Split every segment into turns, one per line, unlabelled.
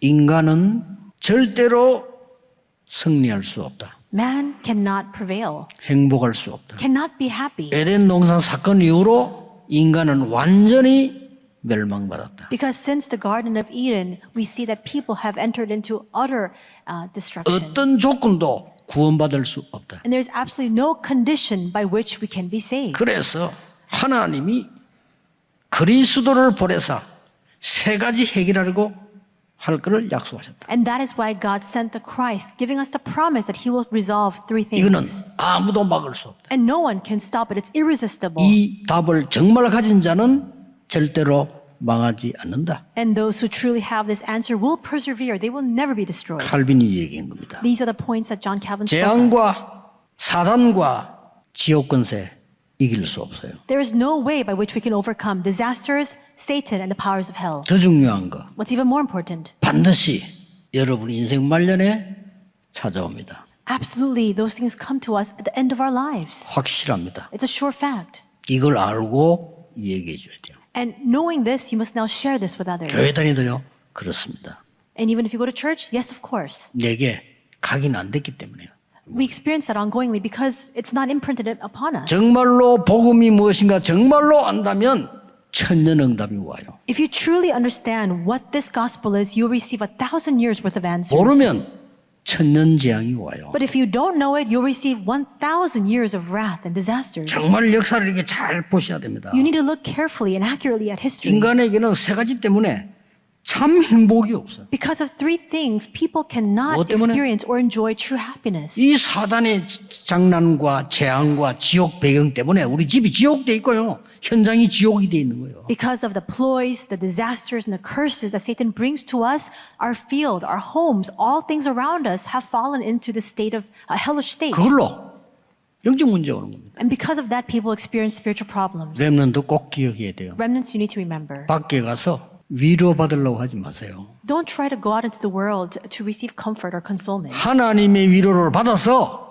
인간은 절대로 승리할 수 없다.
Man cannot prevail,
행복할 수 없다.
cannot be happy.
에덴 동산 사건 이후로 인간은 완전히 멸망받았다.
Because since the Garden of Eden, we see that people have entered into utter uh, destruction.
어떤 조건도 구원받을 수 없다.
And there's absolutely no condition by which we can be saved.
그래서 하나님이 그리스도를 보내사 세 가지 해결하려고 할 것을 약속하셨다.
And that is why God sent the Christ, giving us the promise that He will resolve three
이거는
things.
아무도 막을 수 없다.
And no one can stop it. It's irresistible.
이 답을 정말 가진 자는 절대로 망하지 않는다.
And those who truly have this answer will persevere. They will never be destroyed.
칼빈이 얘기한 겁니다.
These are the points that John Calvin spoke of.
재앙과 사단과 지옥 권세 이길 수 없어요.
There is no way by which we can overcome disasters, Satan, and the powers of hell.
더 중요한 거
What's even more important?
반드시 여러분 인생 말년에 찾아옵니다.
Absolutely, those things come to us at the end of our lives.
확실합니다.
It's a sure fact.
이걸 알고 얘기해 줘야 돼요.
And knowing this, you must now share this with others.
교회 다니도요. 그렇습니다.
And even if you go to church, yes, of course.
내게 각인 안 됐기 때문에요.
We experience that ongoingly because it's not imprinted upon us.
정말로 복음이 무엇인가 정말로 안다면 천년응답이 와요.
If you truly understand what this gospel is, you'll receive a thousand years worth of answers.
모르면 천년재앙이 와요.
But if you don't know it, you'll receive 1,000 years of wrath and disasters.
정말 역사를 이렇게 잘 보셔야 됩니다.
You need to look carefully and accurately at history.
인간에게는 세 가지 때문에 참 행복이 없어요.
Because of three things, people cannot
무엇 때문에?
experience or enjoy true happiness.
이 사단의 장난과 재앙과 지옥 배경 때문에 우리 집이 지옥돼 있고요. 현장이 지옥이 돼 있는 거예요.
Because of the ploys, the disasters, and the curses that Satan brings to us, our field, our homes, all things around us have fallen into the state of a hellish state.
그걸로 영적 문제가 오는 겁니다.
And because of that, people experience spiritual problems.
렘넌도 꼭 기억해야 돼요.
Remnants, you need to remember.
밖에 가서 위로 받으려고 하지 마세요.
Don't try to go out into the world to receive comfort or consolement.
하나님의 위로를 받아서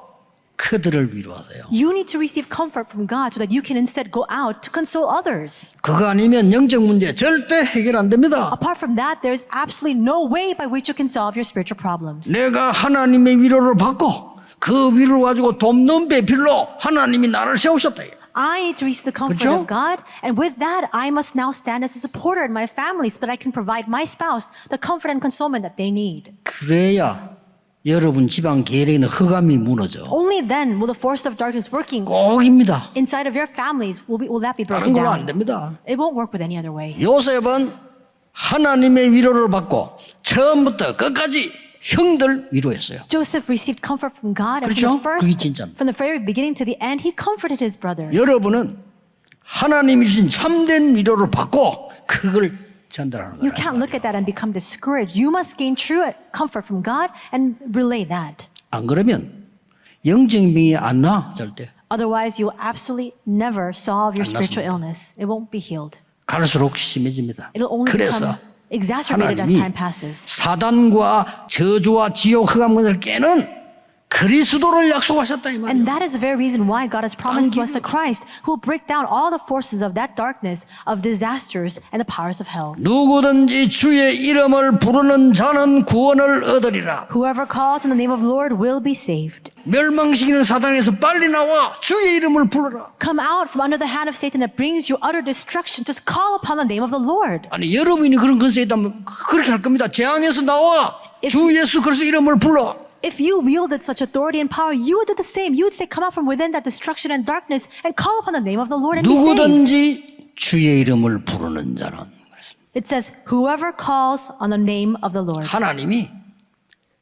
그들을 위로하세요.
You need to receive comfort from God so that you can instead go out to console others.
그거 아니면 영적 문제 절대 해결 안 됩니다.
Apart from that, there is absolutely no way by which you can solve your spiritual problems.
내가 하나님의 위로를 받고 그 위로를 가지고 돕는 배필로 하나님이 나를 세우셨다.
I need to receive the comfort
그렇죠?
of God, and with that, I must now stand as a supporter in my family so that I can provide my spouse the comfort and consolement that they need.
그래야 여러분 집안 계획에는 흑암이 무너져.
Only then will the forces of darkness working
꼭입니다.
inside of your families will, be, will that be
다른
broken
걸로 안
down.
됩니다.
It won't work with any other way.
요셉은 하나님의 위로를 받고 처음부터 끝까지 형들 위로했어요.
Joseph received comfort from God, and
그렇죠?
from the first,
그게 진짜입니다.
from the very beginning to the end, he comforted his brothers.
여러분은 하나님이 주신 참된 위로를 받고 그걸 전달하는
You
거예요.
can't look at that and become discouraged. You must gain true comfort from God and relay that.
안 그러면 영적인 병이 안 나, 절대.
Otherwise, you will absolutely never solve your
안
spiritual
낫습니다.
illness. It won't be healed.
갈수록 심해집니다.
It'll only
그래서
become exacerbated as
하나님이
time passes.
사단과 저주와 지옥 흑암을 깨는 그리스도를 약속하셨다 이 말이에요.
And that is the very reason why God has promised to us a Christ who will break down all the forces of that darkness, of disasters, and the powers of hell.
누구든지 주의 이름을 부르는 자는 구원을 얻으리라.
Whoever calls in the name of the Lord will be saved.
멸망시키는 사단에서 빨리 나와 주의 이름을 불러라.
Come out from under the hand of Satan that brings you utter destruction. Just call upon the name of the Lord.
아니 여러분이 그런 것에 있다면 그렇게 할 겁니다. 재앙에서 나와 주 예수 그리스도 이름을 불러.
If you wielded such authority and power, you would do the same. You would say, Come out from within that destruction and darkness and call upon the name of the Lord and be saved.
누구든지 주의 이름을 부르는 자는
It says, Whoever calls on the name of the Lord.
하나님이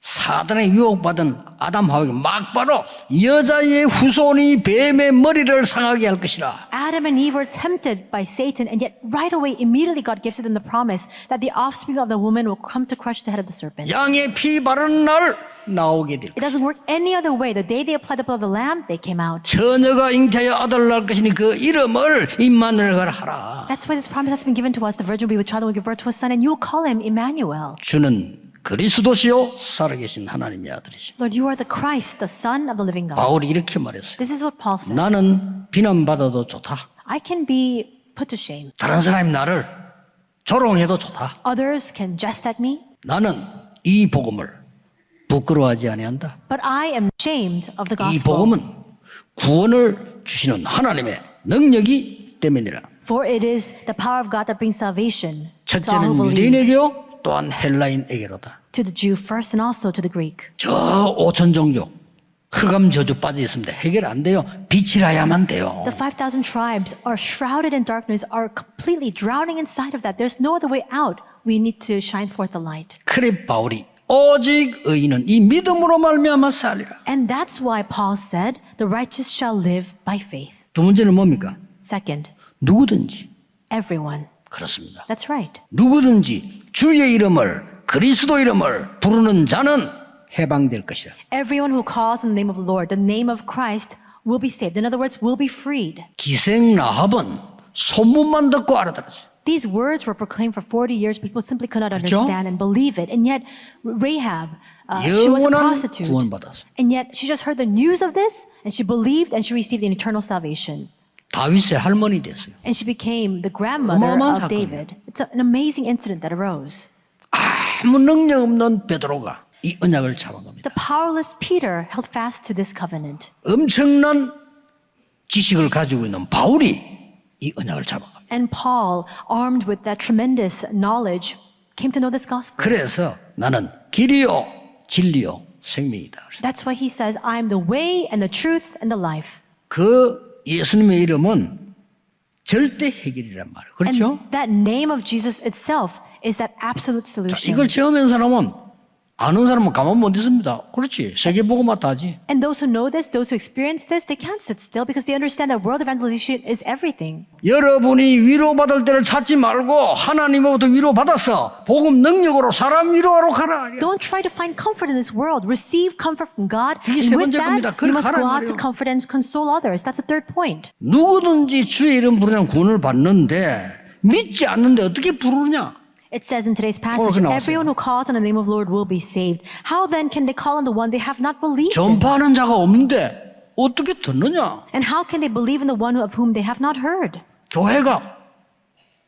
사단의 유혹받은 아담 하와에게 막바로 여자의 후손이 뱀의 머리를 상하게 할 것이라.
Adam and Eve were tempted by Satan, and yet right away, immediately God gives them the promise that the offspring of the woman will come to crush the head of the serpent.
양의 피 바르는 날 나오게 될
It doesn't work any other way. The day they applied the blood of the lamb, they came out.
처녀가 잉태하여 아들을 낳을 것이니 그 이름을 임마누엘가 하라.
That's why this promise has been given to us. The virgin will be with child and will give birth to a son, and you will call him Emmanuel.
주는 그리스도시요 살아계신 하나님의 아들이십니다.
Lord, you are the Christ, the Son of the living God.
바울이 이렇게 말했어요.
This is what Paul said.
나는 비난받아도 좋다.
I can be put to shame.
다른 사람이 나를 조롱해도 좋다.
Others can jest at me.
나는 이 복음을 부끄러워하지 아니한다.
But I am ashamed of the
이
gospel.
복음은 구원을 주시는 하나님의 능력이 때문이라.
For it is the power of God that brings salvation to all who
첫째는
believe,
유대인에게요, 또한 헬라인에게로다.
to the Jew first and also to the Greek.
저 오천 종족 흑암 저주 빠져 있습니다. 해결 안 돼요. 빛이라야만 돼요.
The 5,000 tribes are shrouded in darkness, are completely drowning inside of that. There's no other way out. We need to shine forth the light.
그래 바울이 오직 의인은 이 믿음으로 말미암아 살리라.
And that's why Paul said, the righteous shall live by faith.
두 번째는 뭡니까?
Second,
누구든지
everyone.
그렇습니다.
That's right.
누구든지 주의 이름을 그리스도 이름을 부르는 자는 해방될 것이라.
Everyone who calls on the name of the Lord, the name of Christ, will be saved. In other words, will be freed.
기생 라합은 소문만 듣고 알아들었어요.
These words were proclaimed for 40 years. People simply could not
그렇죠?
understand and believe it. And yet, Rahab, uh, she was a
영원한
prostitute.
구원받았어요.
And yet, she just heard the news of this and she believed and she received an eternal salvation.
다윗의 할머니 됐어요.
And she became the grandmother
어마어마한
of
사건이에요.
David. It's a- an amazing incident that arose.
아무 능력 없는 베드로가 이 언약을 잡은 겁니다.
The powerless Peter held fast to this covenant.
엄청난 지식을 가지고 있는 바울이 이 언약을 잡은 겁니다.
And Paul, armed with that tremendous knowledge, came to know this gospel.
그래서 나는 길이요 진리요 생명이다.
That's why he says, I am the way and the truth and the life.
그 예수님의 이름은 절대 해결이란 말이에요. 그렇죠?
And that name of Jesus itself is that absolute
자,
solution.
이걸 체험한 사람은 아는 사람은 가만 못 있습니다. 그렇지. 세계 보고만 다지.
And those who know this, those who experience this, they can't sit still because they understand that world evangelization is everything.
여러분이 위로받을 때를 찾지 말고 하나님으로부터 위로받았어. 복음 능력으로 사람 위로하러 가라.
Don't try to find comfort in this world. Receive comfort from God.
그게 세 번째 겁니다. 그걸
you must
가라
go out to
말이에요.
comfort and console others. That's the third point.
누구든지 주의 이름 부르면 구원을 받는데 믿지 않는데 어떻게 부르냐?
It says in today's passage,
나왔어요.
everyone who calls on the name of the Lord will be saved. How then can they call on the one they have not believed in?
전파하는 자가 없는데 어떻게 듣느냐?
And how can they believe in the one of whom they have not heard?
교회가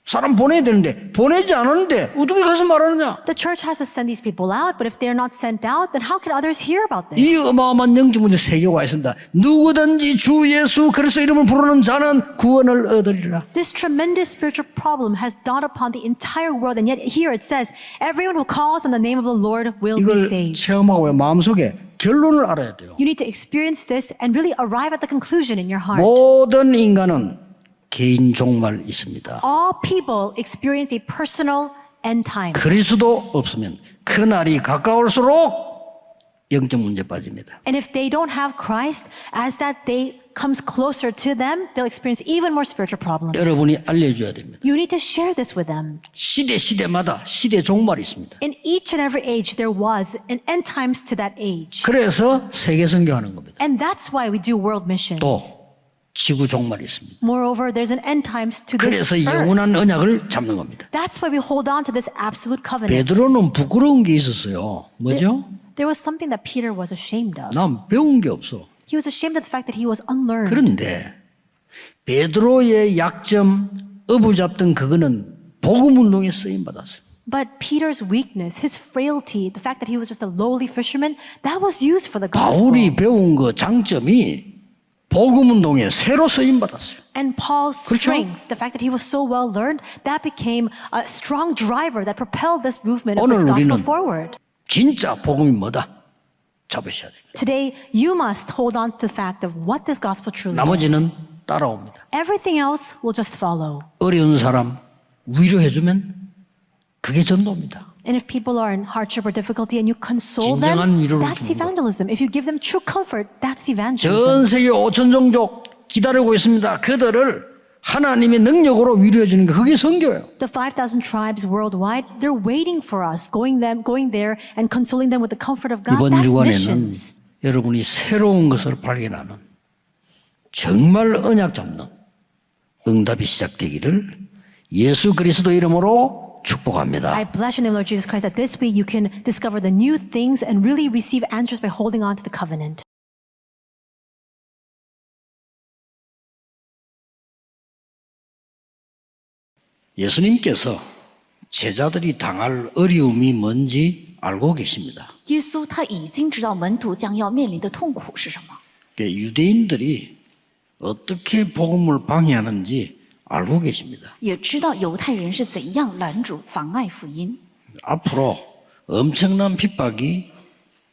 사람 보내야 되는데 보내지 않았는데 어떻게 가서 말하느냐?
The church has to send these people out, but if they're not sent out, then how can others hear about this?
이 어마어마한 영적 문제 세 개가 있습니다. 누구든지 주 예수 그리스도 이름을 부르는 자는 구원을 얻으리라.
This tremendous spiritual problem has dawned upon the entire world, and yet here it says, everyone who calls on the name of the Lord will be
이걸
saved.
체험하고 마음속에 결론을 알아야 돼요.
You need to experience this and really arrive at the conclusion in your heart.
모든 인간은 개인 종말 있습니다.
All people experience a personal end times.
그리스도 없으면 그 날이 가까울수록 영적 문제 빠집니다.
And if they don't have Christ, as that day comes closer to them, they'll experience even more spiritual problems.
여러분이 알려줘야 됩니다.
You need to share this with them.
시대 시대마다 시대 종말이 있습니다.
In each and every age, there was an end times to that age.
그래서 세계 선교하는 겁니다.
And that's why we do world missions.
또 지구 종말이 있습니다.
Moreover, there's an end times to this
그래서
earth.
영원한 언약을 잡는 겁니다.
That's why we hold on to this absolute covenant.
베드로는 부끄러운 게 있었어요. 뭐죠?
There was something that Peter was ashamed of.
난 배운 게 없어.
He was ashamed of the fact that he was unlearned.
그런데 베드로의 약점 어부 잡던 그거는 복음 운동에 쓰임 받았어요.
But Peter's weakness, his frailty, the fact that he was just a lowly fisherman, that was used for the gospel.
바울이 배운 그 장점이 복음 운동에 새로 쓰임 받았어요.
And Paul's
그렇죠?
strength, the fact that he was so well learned, that became a strong driver that propelled this movement of
오늘
this gospel
우리는
forward.
진짜 복음이 뭐다? 잡으셔야 됩니다.
Today, you must hold on to the fact of what this gospel truly is.
나머지는 따라옵니다.
Everything else will just follow.
어려운 사람 위로해주면 그게 전도입니다.
And if people are in hardship or difficulty and you console
진정한
them,
위로를
that's
주는 것.
evangelism. If you give them true comfort, that's evangelism.
전 세계 5천 종족 기다리고 있습니다. 그들을 하나님의 능력으로 위로해 주는 게 그게 선교예요.
The 5,000 tribes worldwide, they're waiting for us, going them, going there and consoling them with the comfort of God.
이번
That's
주간에는
missions.
여러분이 새로운 것을 발견하는 정말 언약 잡는 응답이 시작되기를 예수 그리스도 이름으로 축복합니다.
I bless you in the name of Lord Jesus Christ that this week you can discover the new things and really receive answers by holding on to the covenant.
예수님께서 제자들이 당할 어려움이 뭔지 알고 계십니다.
耶稣他已经知道门徒将要面临的痛苦是什么，
그 유대인들이 어떻게 복음을 방해하는지 알고 계십니다.
也知道犹太人是怎样拦阻、妨碍福音。
앞으로 엄청난 핍박이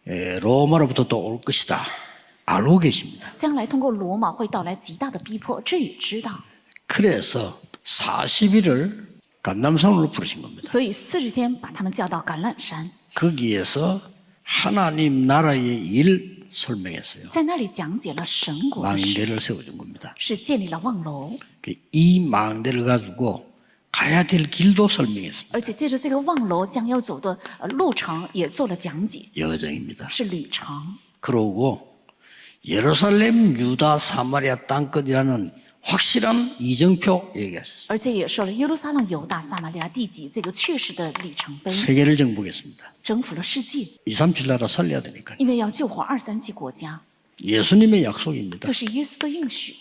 에, 로마로부터 또 올 것이다. 알고 계십니다.
将来通过罗马会到来极大的逼迫，这也知道。
그래서 40일을 감남산으로 부르신 겁니다.
所以四十天把他们叫到橄榄山，
거기에서 하나님 나라의 일 설명했어요.
在那里讲解了神国的事，
망대를 세워준 겁니다.
是建立了望楼，
그 이 망대를 가지고 가야 될 길도 설명했습니다.
而且借着这个望楼将要走的呃路程也做了讲解，
여정입니다.
是旅程。
그러고 예루살렘, 유다, 사마리아 땅끝이라는 확실한 이정표 얘기하셨어요.
而且也说了耶路撒冷、犹大、撒玛利亚地级这个确实的里程碑，
세계를 정복했습니다.
征服了世界，
2, 3, 7 나라 살려야 되니까.
因为要救活二三七国家，
예수님의 약속입니다.
这是耶稣的应许，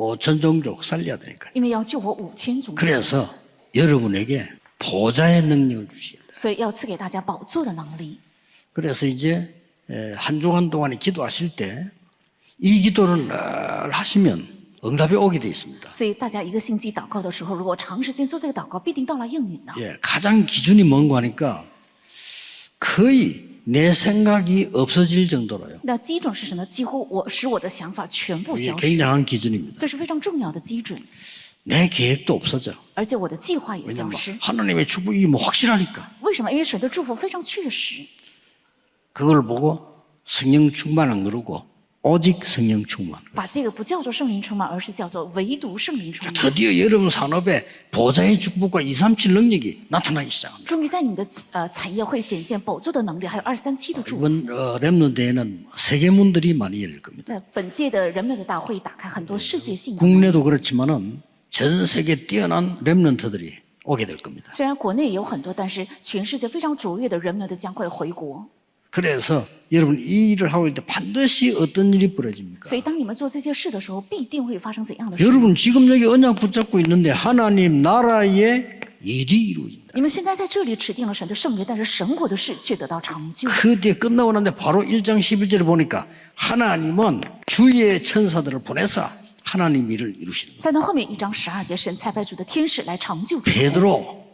5천 종족 살려야 되니까.
因为要救活五千族，
그래서 여러분에게 보좌의 능력을 주시겠다.
所以要赐给大家宝座的能力。
그래서 이제 에, 한 주간 동안에 기도하실 때 이 기도를 늘 하시면 응답이 오게 돼 있습니다.
所以大家一个星期祷告的时候，如果长时间做这个祷告，必定到了应允的。
예, 가장 기준이 뭔가 하니까 거의 내 생각이 없어질 정도로요.
那基准是什么？几乎我使我的想法全部
이게
消失，
굉장한 기준입니다.
这是非常重要的基准，
내 계획도 없어져.
而且我的计划也消
왜냐면
失。
하나님의 축복이 뭐 확실하니까
为什么？因为神的祝福非常确实。
그걸 보고 성령 충만은 그러고 오직 성령 충만.
把这个不叫做圣灵充满，而是叫做唯独圣灵充满。
드디어 여러분 산업에 보좌의 축복과 2, 3, 7 능력이 나타나기 시작합니다.
终于在你们的呃产业会显现宝座的能力，还有二三七的祝福。
이번 어, 랩런드에는 세계문들이 많이 열릴 겁니다.
在本届的人们的大会打开很多世界性的，
국내도 그렇지만은 전 세계 뛰어난 랩런트들이 오게 될 겁니다.
虽然国内也有很多，但是全世界非常卓越的人们的将会回国。
그래서 여러분 이 일을 하고 있을 때 반드시 어떤 일이 벌어집니까?
所以当你们做这些事的时候，必定会发生怎样的事？
여러분 지금 여기 언약 붙잡고 있는데 하나님 나라의 일이 이루어진다.
你们现在在这里指定了神的圣约，但是神国的事却得到成就。
그 뒤에 끝나고 나는데 바로 1장 11절을 보니까 하나님은 주의 천사들을 보내서 하나님 일을 이루시는 거예요.
再到后面一章十二节，神差派主的天使来成就主。
베드로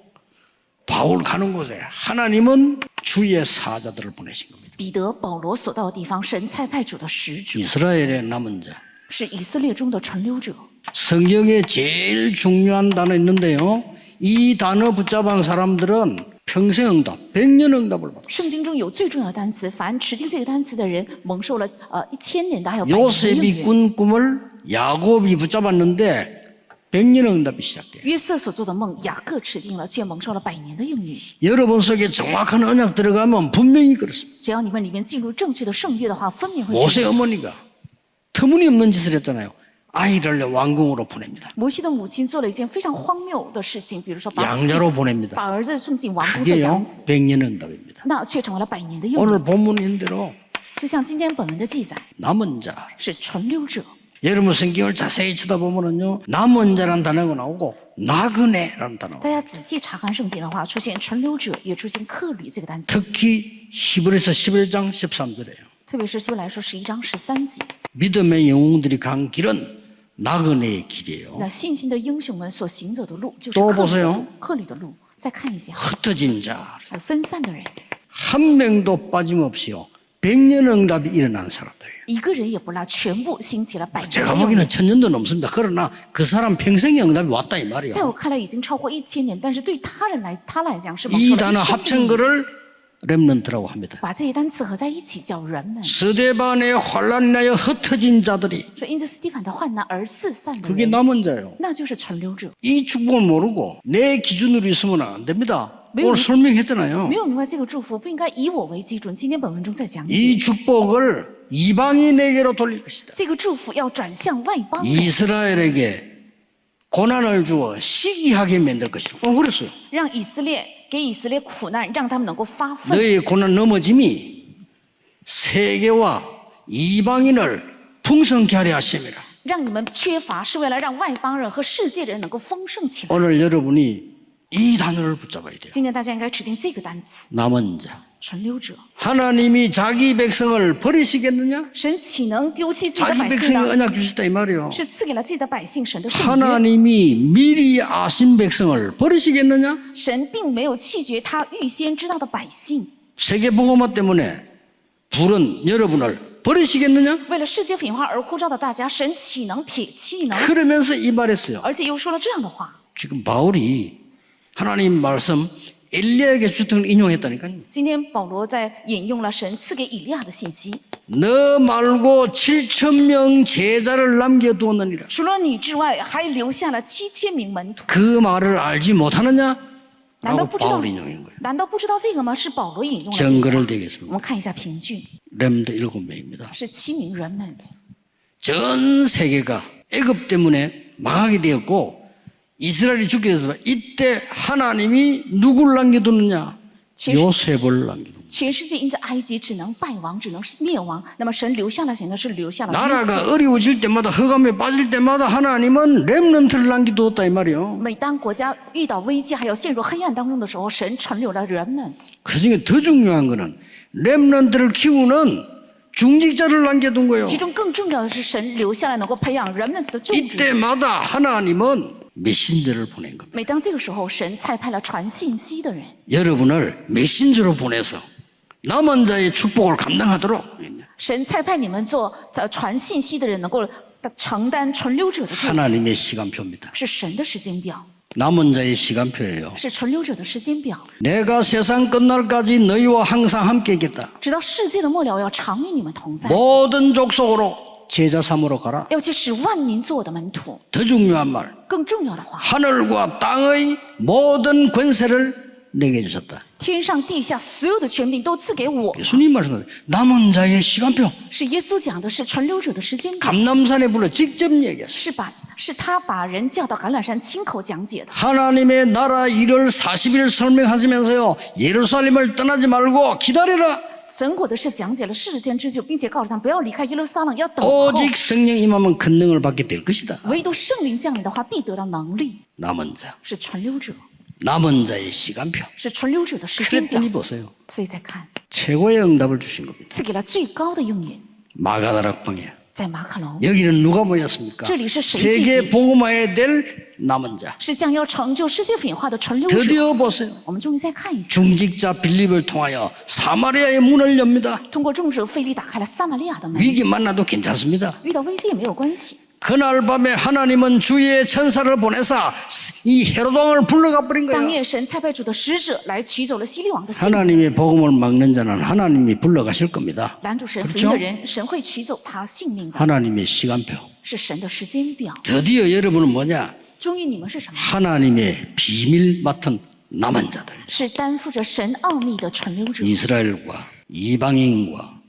바울 가는 곳에 하나님은 주의 사자들을 보내신 겁니다.
彼得、保罗所到的地方，神差派主的使者，
이스라엘의 남은 자.
是以色列中的存留者。
성경에 제일 중요한 단어 있는데요. 이 단어 붙잡은 사람들은 평생 응답, 백년 응답을 받았어요.
圣经中有最重要的单词，凡持定这个单词的人，蒙受了呃一千年的还有百年的应
요셉이
允。
꾼 꿈을 야곱이 붙잡았는데 백년 응답이 시작돼요.
约瑟所做的梦，雅各持定了，却蒙受了百年的应允。
여러분 속에 정확한 언약 들어가면 분명히 그렇습니다.
只要你们里面进入正确的圣约的话，分明会知
모세
道。
어머니가 터무니없는 짓을 했잖아요. 아이를 왕궁으로 보냅니다.
摩西的母亲做了一件非常荒谬的事情，比如说把
양자로 보냅니다.
把儿子送进王宫做养
그게요
子，
백년 응답입니다.
那却成为了百年的应允。
오늘 본문인 대로
就像今天本文的记载，
남은 자.
是存留者。
여러분 성경을 자세히 쳐다보면은요 남은 자란 단어가 나오고 나그네라는 단어가
大家仔细查看圣经的话，出现存留者，也出现客旅这个单词，
특히 히브리서 11장 13절에요
特别是希伯来说十一章十三节，
믿음의 영웅들이 간 길은 나그네의 길이에요
那信心的英雄们所行走的路就是
또
客旅
보세요
的路，客旅的路。再看一下，
흩어진 자 한
还有分散的人，
명도 빠짐없이요 백년 응답이 일어난 사람들이에요
一个人也不落，全部兴起了百年
제가
的应允。
보기에는 천년도 넘습니다 그러나 그 사람 평생의 응답이 왔다 이
在
말이에요
我看来，已经超过一千年，但是对他人来，他来讲是蒙
이
受了
단어
一生的
합친
应允
거를 렘넌트라고 합니다
把这些单词合在一起叫人们。
스데반의 환란이 나여 흩어진 자들이
说因着斯蒂凡的患难而四散的
그게
人，
남은 자예요
那就是存留者。
이 축복을 모르고 내 기준으로 있으면 안 됩니다.
매우
오늘 설명했잖아요.
没有明白这个祝福，不应该以我为基准。今天本文中在讲解，
이 축복을 이방인에게로 돌릴 것이다.
这个祝福要转向外邦人，
이스라엘에게 고난을 주어 시기하게 만들 것이다. 어, 그랬어요.
让以色列给以色列苦难，让他们能够发愤，
너의 고난 넘어짐이 세계와 이방인을 풍성케 하려 하심이라.
让你们缺乏，是为了让外邦人和世界人能够丰盛起来。
오늘 여러분이 이 단어를 붙잡아야 돼요.
今天大家应该指定这个单词
남은 자.
存留者。
하나님이 자기 백성을 버리시겠느냐?
神岂能丢弃自己的
자기
百姓
백성에
呢？
언약 주셨다 이 말이에요.
是赐给了自己的百姓神的圣约。
하나님이 미리 아신 백성을 버리시겠느냐?
神并没有弃绝他预先知道的百姓。
세계 복음화 때문에 불은 여러분을 버리시겠느냐?
为了世界品化而呼召的大家，神岂能撇弃呢？
그러면서 이 말했어요.
而且又说了这样的话。
지금 바울이 하나님 말씀 엘리야에게 주던 걸 인용했다니까요.
今天保罗在引用了神赐给以利亚的信息：
너 말고 7천 명 제자를 남겨두었느니라.
除了你之外，还留下了七千名门徒。
그 말을 알지 못하느냐?
难道
라고
不知道
바울이 인용한 거예요.
难道不知道这个吗？是保罗引用的这个。
증거를
我
대겠습니다.
们看一下凭据，
렘드 일곱 명입니다.
是七名 remnant。
전 세계가 애굽 때문에 망하게 되었고 이스라엘이 죽게 돼서 이때 하나님이 누구를 남겨두느냐?
죄수-
요셉을 남겨두는
全世界因着埃及只能败亡，只能灭亡。那么神留下了谁呢？是留下了约
나라가
瑟。
어려워질 때마다 허감에 빠질 때마다 하나님은 렘넌트를 남겨두었다 이 말이요.
每当国家遇到危机，还有陷入黑暗当中的时候，神存留了 remnant。
그 중에 더 중요한 거는 렘넌트를 키우는 중직자를 남겨둔 거예요.
其中更重要的是，神留下来能够培养 remnant 的种植。
이때마다 하나님은 메신저를 보낸 겁니다.
每当这个时候，神差派了传信息的人，
여러분을 메신저로 보내서 남은 자의 축복을 감당하도록
神差派你们做呃传信息的人，能够承担存留者的祝福，
하나님의 시간표입니다.
是神的时间表，
남은 자의 시간표예요.
是存留者的时间表。
내가 세상 끝날까지 너희와 항상 함께 있겠다.
直到世界的末了，我要常与你们同在，
모든 족속으로 제자 삼으러 가라.
要去使万民做我的门徒。
더 중요한 말.
更重要的话，
하늘과 땅의 모든 권세를 내게 주셨다.
天上地下所有的权柄都赐给我。
예수님 말씀하세요. 남은 자의 시간표.
是耶稣讲的是存留者的时间表，
감남산에 불러 직접 얘기했어요.
是把是他把人叫到橄榄山亲口讲解的。
하나님의 나라 일을 40일 설명하시면서요. 예루살렘을 떠나지 말고 기다리라.
神国的事讲解了四十天之久，并且告诉他们不要离开耶路撒冷，要等候。
오직 성령 임하면 큰 능을 받게 될 것이다.
唯独圣灵降临的话，必得到能力。
남은 자.
是存留者，
남은 자의 시간표.
是存留者的时间表
그랬더니 。 보세요.
所以再看，
최고의 응답을 주신 겁니다.
赐给了最高的应允，
마가다락방에. 여기는 누가 모였습니까? 세계 복음화에 될 남은 자. 드디어 보세요. 중직자 빌립을 통하여 사마리아의 문을 엽니다. 위기 만나도 괜찮습니다.
遇到危机也没有关系。
그날 밤에 하나님은 주의 천사를 보내사 이 헤로당을 불러가 버린
当
거예요.
夜神差派主的使者来取走了希利王的心，
하나님의 복음을 막는 자는 하나님이 불러가실 겁니다.
拦住神福
그렇죠
音的人，神会取走他性命的，
하나님의 시간표.
是神的时间表。
드디어 여러분은 뭐냐?
终于你们是什么？
하나님의 비밀 맡은 남은 자들.
是担负着神奥秘的存留者，
이스라엘과 이방인과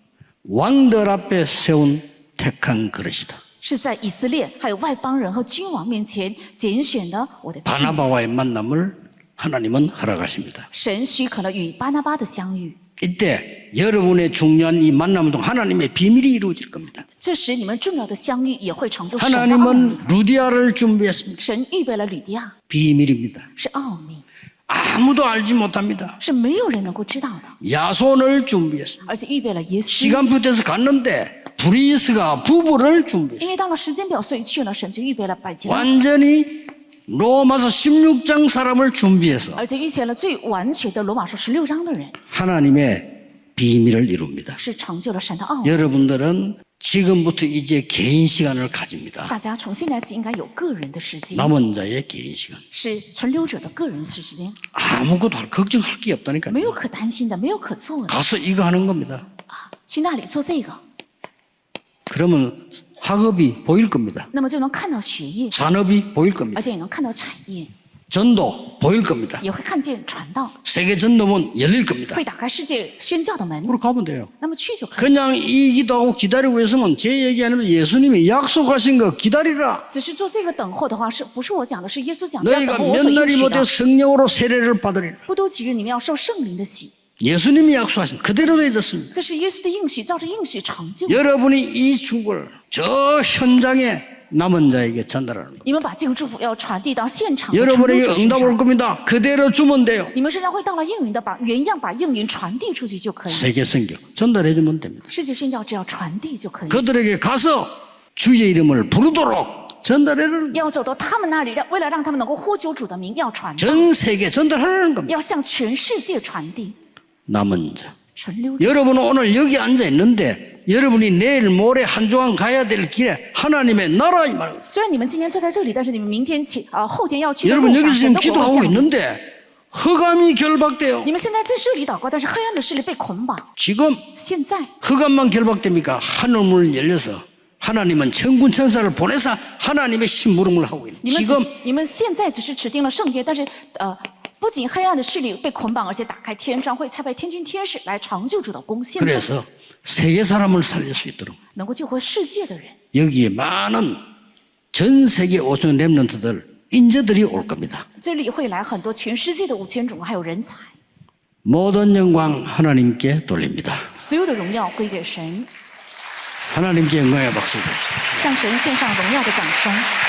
왕들 앞에 세운 택한 그릇이다.
是在以色列还有外邦人和君王面前拣选的我的亲。
바나바와의 만남을 하나님은 허락하십니다.
神许可了与巴拿巴的相遇，
이때 여러분의 중요한 이 만남 동 하나님의 비밀이 이루어질 겁니다.
这时你们重要的相遇也会成就神的奥秘。
하나님은 루디아를 준비했습니다.
神预备了吕迪亚，
비밀입니다.
是奥秘，
아무도 알지 못합니다.
是没有人能够知道的，
야손을 준비했습니다.
而且预备了耶稣。
시간표 돼서 갔는데 브리스가 부부를 준비했습니다.
因为到了时间表，所以去了，神就预备了百结，
완전히 로마서 16장 사람을 준비해서
而且预见了最完全的罗马书十六章的人，
하나님의 비밀을 이룹니다.
是成就了神的奥秘。
여러분들은 지금부터 이제 개인 시간을 가집니다.
大家从现在起应该有个人的时间，
남은 자의 개인 시간.
是存留者的个人时间，
아무것도 할- 걱정할 게 없다니까요.
没有可担心的，没有可做的
가서 이거 하는 겁니다.
啊，去那里做这个，
그러면 학업이 보일 겁니다. 산업이 보일 겁니다. 전도 보일 겁니다. 세계 전도문 열릴 겁니다. 그로 가면 돼요. 그냥 이 기도하고 기다리고 있으면 제 얘기 아니면 예수님이 약속하신 거 기다리라. 너희가 몇 날이 못해 성령으로 세례를 받으리라.
不多几日，你们要受圣灵的洗，
예수님이 약속하신 그대로 되어졌습니다.
这是耶稣的应许，照着应许成就。
여러분이 이 충고를 저 현장에 남은 자에게 전달하는 거.
你们把这个祝福要传递到现场的
여러분에게
承受者身
응답 올
上。
겁니다. 그대로 주면 돼요.
你们身上会到了应允的，把原样把应允传递出去就可以。
세계 성경 전달해 주면 됩니다.
世界宣教只要传递就可以。
그들에게 가서 주의 이름을 부르도록 전달해라는 거.
要走到他们那里，让为了让他们能够呼求主的名，要传，
전 세계 전달하라는 겁니다.
要向全世界传递。
남은 자.
存留者，
여러분은 오늘 여기 앉아 있는데 여러분이 내일 모레 한 주간 가야 될 길에 하나님의 나라 이 말.
虽然你们今天坐在这里，但是你们明天起啊、后天要去的
여러분
路上，
여기서
神
지금
的国
기도하고
降临。
있는데 흑암이 결박돼요.
你们现在在这里祷告，但是黑暗的势力被捆绑。
지금
现在
흑암만 결박됩니까? 하늘문을 열려서 하나님은 천군 천사를 보내서 하나님의 심부름을 하고 있는.
你们只
지금
你们现在只是指定了圣殿，但是呃， 不仅黑暗的势力被捆绑，而且打开天窗会差派天君天使来成就主的功。现在
그래서 세계 사람을 살릴 수 있도록
能够救活世界的人，
여기에 많은 전 세계 오천 렘넌트들 인재들이 올 겁니다.
这里会来很多全世界的五千种，还有人才，
모든 영광 하나님께 돌립니다.
所有的荣耀归给神，
하나님께 영광의 박수 줍시다.
向神献上荣耀的掌声。